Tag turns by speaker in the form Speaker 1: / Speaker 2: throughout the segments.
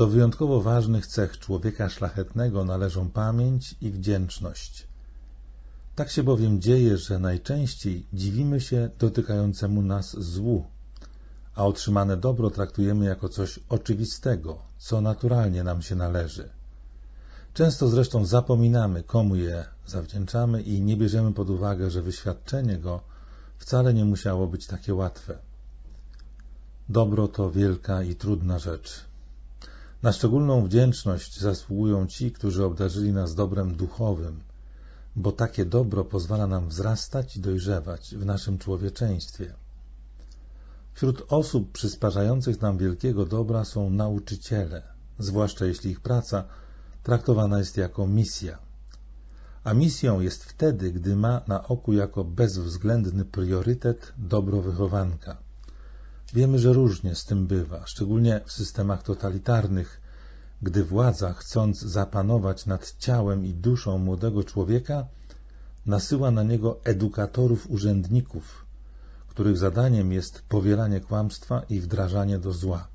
Speaker 1: Do wyjątkowo ważnych cech człowieka szlachetnego należą pamięć i wdzięczność. Tak się bowiem dzieje, że najczęściej dziwimy się dotykającemu nas złu, a otrzymane dobro traktujemy jako coś oczywistego, co naturalnie nam się należy. Często zresztą zapominamy, komu je zawdzięczamy i nie bierzemy pod uwagę, że wyświadczenie go wcale nie musiało być takie łatwe. Dobro to wielka i trudna rzecz. Na szczególną wdzięczność zasługują ci, którzy obdarzyli nas dobrem duchowym, bo takie dobro pozwala nam wzrastać i dojrzewać w naszym człowieczeństwie. Wśród osób przysparzających nam wielkiego dobra są nauczyciele, zwłaszcza jeśli ich praca traktowana jest jako misja. A misją jest wtedy, gdy ma na oku jako bezwzględny priorytet dobro wychowanka. Wiemy, że różnie z tym bywa, szczególnie w systemach totalitarnych, gdy władza, chcąc zapanować nad ciałem i duszą młodego człowieka, nasyła na niego edukatorów urzędników, których zadaniem jest powielanie kłamstwa i wdrażanie do zła.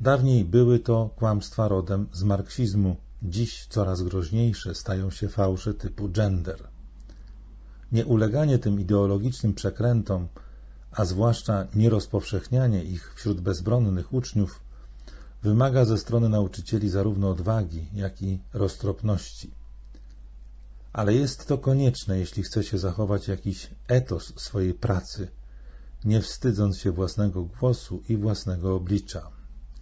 Speaker 1: Dawniej były to kłamstwa rodem z marksizmu, dziś coraz groźniejsze stają się fałsze typu gender. Nieuleganie tym ideologicznym przekrętom, a zwłaszcza nierozpowszechnianie ich wśród bezbronnych uczniów, wymaga ze strony nauczycieli zarówno odwagi, jak i roztropności. Ale jest to konieczne, jeśli chce się zachować jakiś etos swojej pracy, nie wstydząc się własnego głosu i własnego oblicza.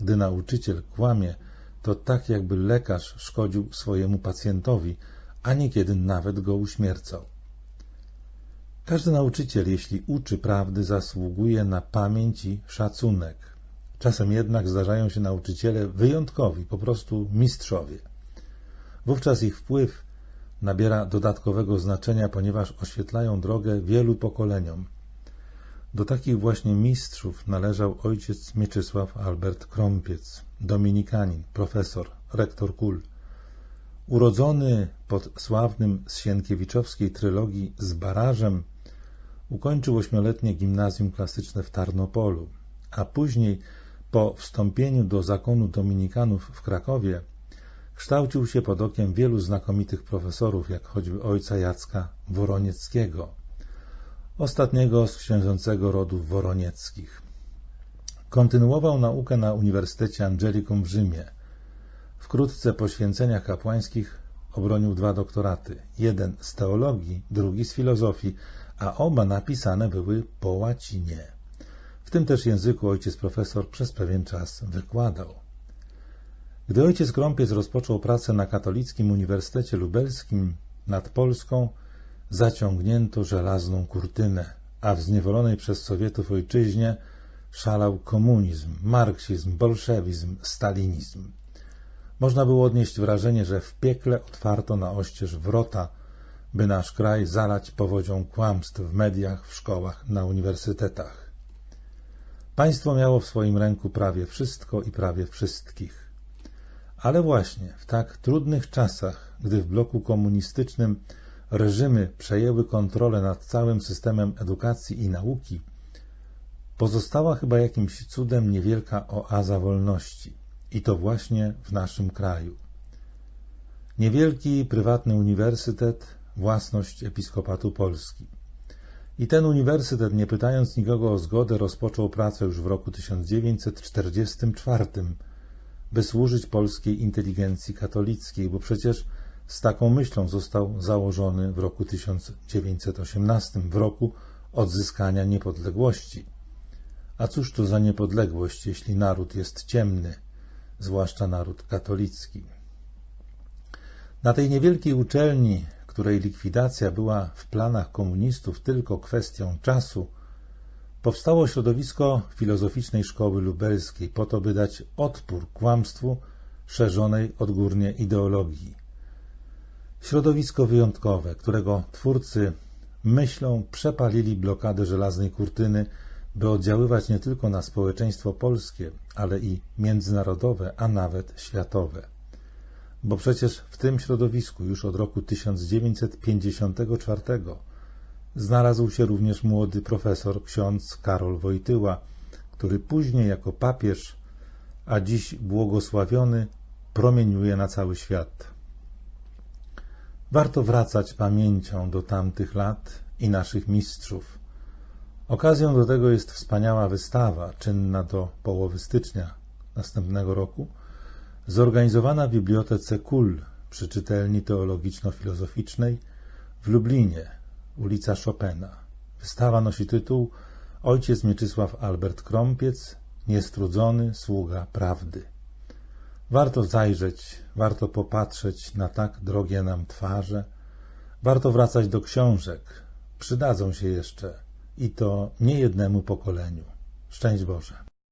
Speaker 1: Gdy nauczyciel kłamie, to tak jakby lekarz szkodził swojemu pacjentowi, a niekiedy nawet go uśmiercał. Każdy nauczyciel, jeśli uczy prawdy, zasługuje na pamięć i szacunek. Czasem jednak zdarzają się nauczyciele wyjątkowi, po prostu mistrzowie. Wówczas ich wpływ nabiera dodatkowego znaczenia, ponieważ oświetlają drogę wielu pokoleniom. Do takich właśnie mistrzów należał ojciec Mieczysław Albert Krąpiec, dominikanin, profesor, rektor kul. Urodzony pod sławnym z Sienkiewiczowskiej trylogii z barażem, ukończył ośmioletnie gimnazjum klasyczne w Tarnopolu, a później po wstąpieniu do zakonu dominikanów w Krakowie kształcił się pod okiem wielu znakomitych profesorów, jak choćby ojca Jacka Woronieckiego, ostatniego z księżącego rodów woronieckich. Kontynuował naukę na Uniwersytecie Angelicum w Rzymie. Wkrótce po święceniach kapłańskich obronił dwa doktoraty, jeden z teologii, drugi z filozofii, a oba napisane były po łacinie. W tym też języku ojciec profesor przez pewien czas wykładał. Gdy ojciec Krąpiec rozpoczął pracę na Katolickim Uniwersytecie Lubelskim nad Polską, zaciągnięto żelazną kurtynę, a w zniewolonej przez Sowietów ojczyźnie szalał komunizm, marksizm, bolszewizm, stalinizm. Można było odnieść wrażenie, że w piekle otwarto na oścież wrota, by nasz kraj zalać powodzią kłamstw w mediach, w szkołach, na uniwersytetach. Państwo miało w swoim ręku prawie wszystko i prawie wszystkich. Ale właśnie w tak trudnych czasach, gdy w bloku komunistycznym reżimy przejęły kontrolę nad całym systemem edukacji i nauki, pozostała chyba jakimś cudem niewielka oaza wolności. I to właśnie w naszym kraju. Niewielki prywatny uniwersytet, własność Episkopatu Polski. I ten uniwersytet, nie pytając nikogo o zgodę, rozpoczął pracę już w roku 1944, by służyć polskiej inteligencji katolickiej, bo przecież z taką myślą został założony w roku 1918, w roku odzyskania niepodległości. A cóż to za niepodległość, jeśli naród jest ciemny, zwłaszcza naród katolicki? Na tej niewielkiej uczelni, której likwidacja była w planach komunistów tylko kwestią czasu, powstało środowisko filozoficznej szkoły lubelskiej po to, by dać odpór kłamstwu szerzonej odgórnie ideologii. Środowisko wyjątkowe, którego twórcy myślą przepalili blokadę żelaznej kurtyny, by oddziaływać nie tylko na społeczeństwo polskie, ale i międzynarodowe, a nawet światowe. Bo przecież w tym środowisku już od roku 1954 znalazł się również młody profesor ksiądz Karol Wojtyła, który później jako papież a dziś błogosławiony promieniuje na cały świat. Warto wracać pamięcią do tamtych lat i naszych mistrzów. Okazją do tego jest wspaniała wystawa, czynna do połowy stycznia następnego roku, zorganizowana w Bibliotece Kul przy czytelni teologiczno-filozoficznej w Lublinie, ulica Chopina. Wystawa nosi tytuł Ojciec Mieczysław Albert Krąpiec, niestrudzony sługa prawdy. Warto zajrzeć, warto popatrzeć na tak drogie nam twarze, warto wracać do książek, przydadzą się jeszcze i to nie jednemu pokoleniu. Szczęść Boże.